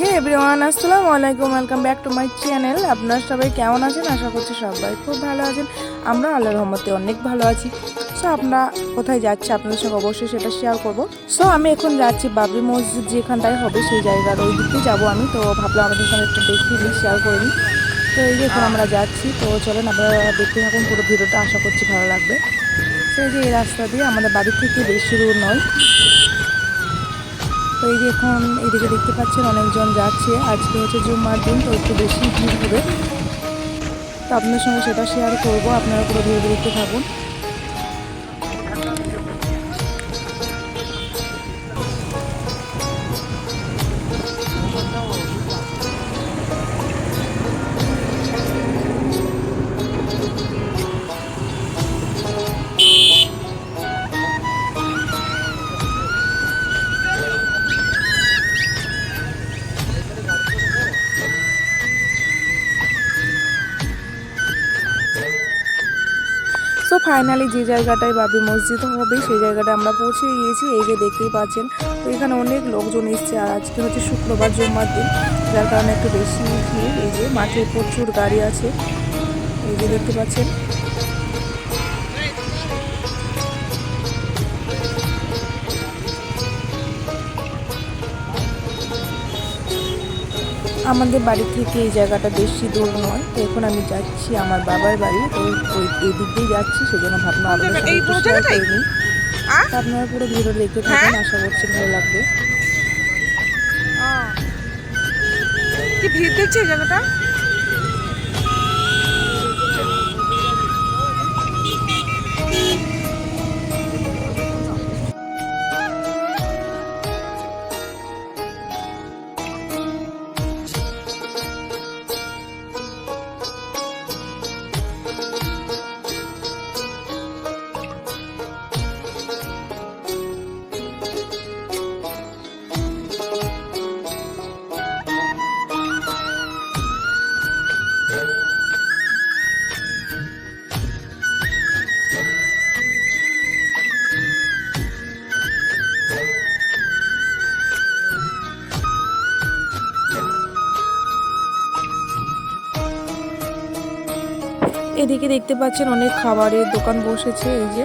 হে everyone, আসসালামু আলাইকুম, welcome back to my channel. আপনারা সবাই কেমন আছেন? আশা করছি সবাই খুব ভালো আছেন। আমরা আল্লাহ রহমতে অনেক ভালো আছি। সো আমরা কোথায় যাচ্ছি আপনাদের সঙ্গে অবশ্যই সেটা শেয়ার করব। সো আমি এখন যাচ্ছি বাবরি মসজিদ যেখানটায় হবে সেই জায়গার ওই দিকে যাব আমি। তো ভাবলাম আমাদের সঙ্গে একটু নিই শেয়ার করে নিই। তো এই যে এখন আমরা যাচ্ছি, তো চলেন আপনারা দেখতে থাকুন পুরো ভিডিওটা, আশা করছি ভালো লাগবে। এই যে এই রাস্তা দিয়ে আমাদের বাড়ি থেকে বেশি দূর নয়। তো এই যে এখন এদিকে দেখতে পাচ্ছেন অনেকজন যাচ্ছে। আজকে হচ্ছে জুম্মার দিন, তো একটু বেশি ভিড় হবে। তো আপনার সঙ্গে সেটা শেয়ার করব। আপনারা পুরো ভিডিও দেখতে থাকুন। সো ফাইনালি যে জায়গাটায় বাবরি মসজিদ হবে, সেই জায়গাটা আমরা পৌঁছে গিয়েছি। এই যে দেখতেই পাচ্ছেন, তো এখানে অনেক লোকজন এসছে। আর আজকে হচ্ছে শুক্রবার, জুম্মার দিন। যার কারণে একটু বেশি ভিড়। এই যে মাঠে প্রচুর গাড়ি আছে। এই যে দেখতে পাচ্ছেন আমাদের বাড়ি থেকে এই জায়গাটা বেশি দূর নয়। তো এখন আমি যাচ্ছি আমার বাবার বাড়ি। তো ওই এই দিক দিয়ে যাচ্ছি সেজন্য ভাবনা আপনাদের সাথে এই একটু শেয়ার জায়গাটাই? করে নিই আ? তো আপনারা পুরো ভিডিও দেখতে থাকেন আশা করছি ভালো লাগবে। কি ভিড় দেখছে জায়গাটা? এদিকে দেখতে পাচ্ছেন অনেক খাবারের দোকান বসেছে এই যে।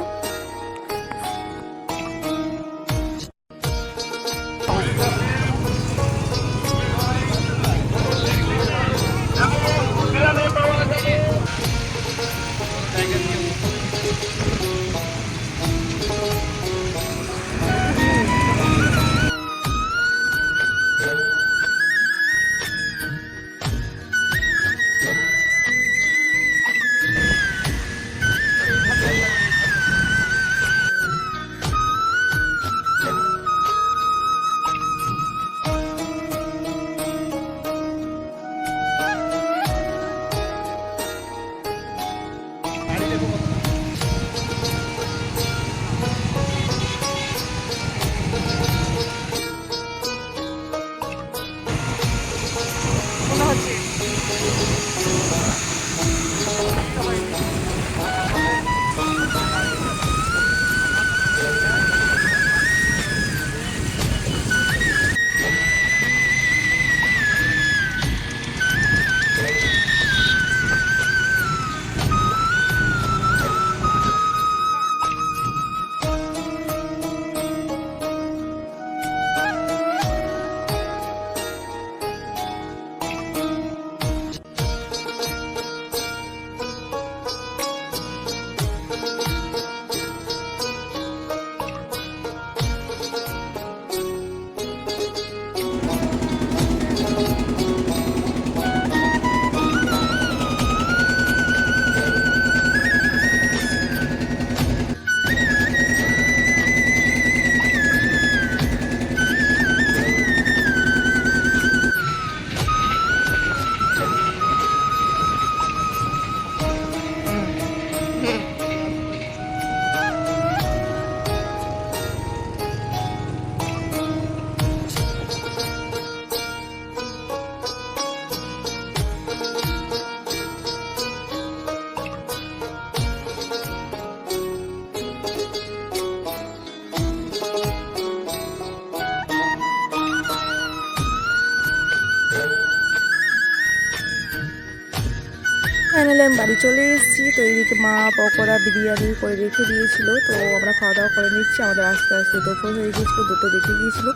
ফাইনালি আমি বাড়ি চলে এসেছি। তো এইদিকে মা পকোড়া, বিরিয়ানি করে রেখে দিয়েছিল। তো আমরা খাওয়া দাওয়া করে নিচ্ছি। আমাদের আস্তে আস্তে দুপুর হয়ে গিয়েছিল দুটো দেখে গিয়েছিল।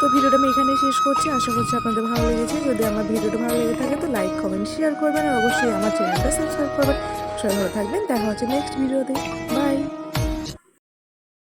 তো ভিডিওটা আমি এখানে শেষ করছি। আশা করছি আপনাদের ভালো লেগেছে। যদি আমার ভিডিওটা ভালো লেগে থাকে, তো লাইক, কমেন্ট শেয়ার করবেন। আর অবশ্যই আমার চ্যানেলটা সাবস্ক্রাইব করবেন। সবাই ভালো থাকবেন। দেখা হচ্ছে নেক্সট ভিডিওতে।